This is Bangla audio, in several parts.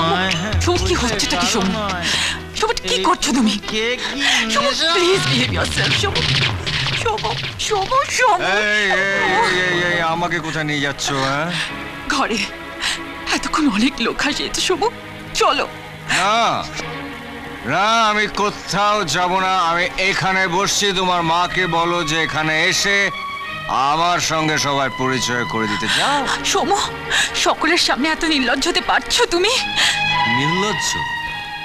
সোমু হ্যাঁ, কি হচ্ছেটা কি কারও সোমু কি করছ তুমি? কি please behave yourself Somu Somu Somu Somu এই এই এই, এই এই আমাকে কোথায় নিয়ে যাচ্ছ হ্যাঁ? ঘরে এতক্ষণ অনেক লোক হাসিয়েছে সোমু চলো। না না আমি কোথাও যাব না আমি এখানে বসছি তোমার মাকে বলো যে এখানে এসে আমার সঙ্গে সবাই পরিচয় করে দিতে যাও সোমু সকলের সামনে এত নির্লজ্জ হতে পারছ তুমি? নির্লজ্জ?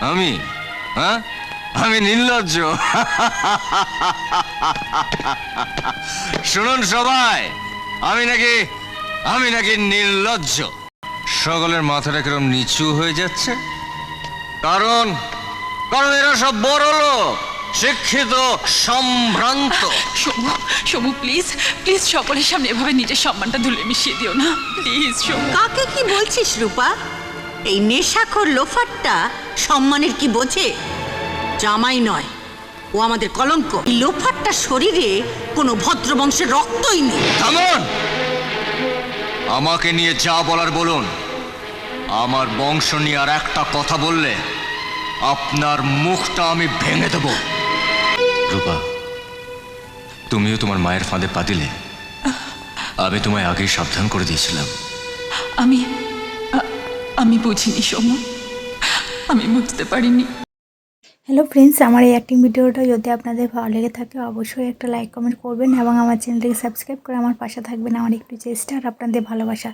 আমি? হ্যাঁ? আমি নির্লজ্জ। শুনুন সবাই আমি নাকি আমি নাকি নির্লজ্জ। সকলের মাথাটা কিরম নিচু হয়ে যাচ্ছে। কারণ কারণ এরা সব বড় লোক শিক্ষিত সম্ভ্রান্ত। সোমু সোমু প্লিজ প্লিজ সকলের সামনে এভাবে নিজের সম্মানটা ধুলে মিশিয়ে দিও না। প্লিজ সোমু কাকে কি বলছিস রূপা? এই নেশাখোর লোফারটা সম্মানের কি বোঝে? জামাই নয় ও আমাদের কলঙ্ক। এই লোফারটা শরীরে কোনো ভদ্রবংশের রক্তই নেই। থামুন! আমাকে নিয়ে যা বলার বলুন। আমার বংশ নিয়ে আর একটা কথা বললে আপনার মুখটা আমি ভেঙে দেব। রূপা তুমিও তোমার মায়ের ফাঁদে পা দিলে আমি তোমায় আগেই সাবধান করে দিয়েছিলাম। আমি আমি বুঝিনি সোমু আমি বুঝতে পারিনি। হ্যালো ফ্রেন্ডস আমার এই অ্যাক্টিং ভিডিওটা যদি আপনাদের ভালো লেগে থাকে অবশ্যই একটা লাইক কমেন্ট করবেন এবং আমার চ্যানেলটিকে সাবস্ক্রাইব করে আমার পাশে থাকবেন। আমার একটু চেষ্টা আর আপনাদের ভালোবাসা।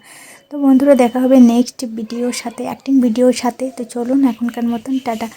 তো বন্ধুরা দেখা হবে নেক্সট ভিডিওর সাথে অ্যাক্টিং ভিডিওর সাথে। তো চলুন এখনকার মতন টাটা।